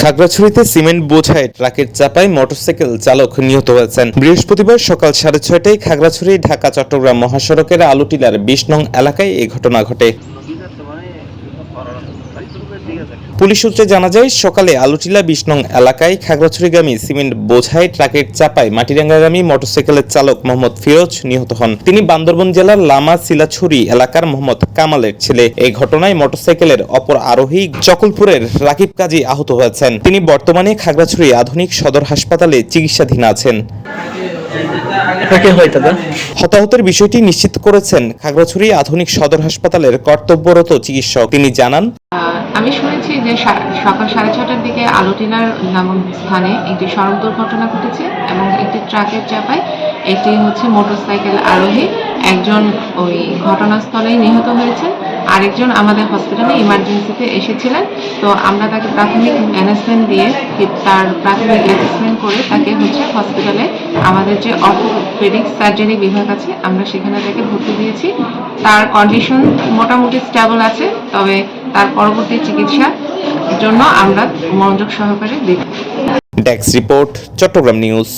খাগড়াছড়িতে cement বোঝায় ট্রাকের চাপায় মোটরসাইকেল চালক নিহত হয়েছেন। বৃহস্পতিবার সকাল সাড়ে ছয়টায় খাগড়াছড়ি ঢাকা চট্টগ্রাম মহাসড়কের আলুটিলার বিশ নং এলাকায় এই ঘটনা ঘটে। পুলিশ সূত্রে জানা যায় সকালে আলুটিলা বিশ নং এলাকায় খাগড়াছড়িগামী সিমেন্ট বোঝাই ট্রাকের চাপায় মাটিরাঙ্গাগামী মোটরসাইকেলের চালক মোহাম্মদ ফিরোজ নিহত হন। তিনি বান্দরবন জেলার লামা সিলাছড়ি এলাকার মোহাম্মদ কামালের ছেলে। এই ঘটনায় মোটরসাইকেলের অপর আরোহী জকলপুরের রাকিব কাজী আহত হয়েছেন। তিনি বর্তমানে খাগড়াছড়ি আধুনিক সদর হাসপাতালে চিকিৎসাধীন আছেন। হতাহতের বিষয়টি নিশ্চিত করেছেন খাগড়াছড়ি আধুনিক সদর হাসপাতালের কর্তব্যরত চিকিৎসক। তিনি জানান আমি শুনেছি যে সকাল সাড়ে ছটার দিকে আলোটিলার নামক স্থানে একটি সড়ক দুর্ঘটনা ঘটেছে এবং একটি ট্রাকের চাপায় একটি হচ্ছে মোটরসাইকেল আরোহী একজন ওই ঘটনাস্থলেই নিহত হয়েছেন। আরেকজন আমাদের হসপিটালে ইমার্জেন্সিতে এসেছিলেন। তো আমরা তাকে প্রাথমিক ম্যানেজমেন্ট দিয়ে তার প্রাথমিক অ্যাসেসমেন্ট করে তাকে হচ্ছে হসপিটালে আমাদের যে অর্থোপেডিক সার্জারি বিভাগ আছে, আমরা সেখানে তাকে ভর্তি দিয়েছি। তার কন্ডিশন মোটামুটি স্টেবল আছে, তবে তার পরবর্তী চিকিৎসার জন্য আমরা মনোযোগ সহকারে দেখি ডেস্ক রিপোর্ট চট্টগ্রাম নিউজ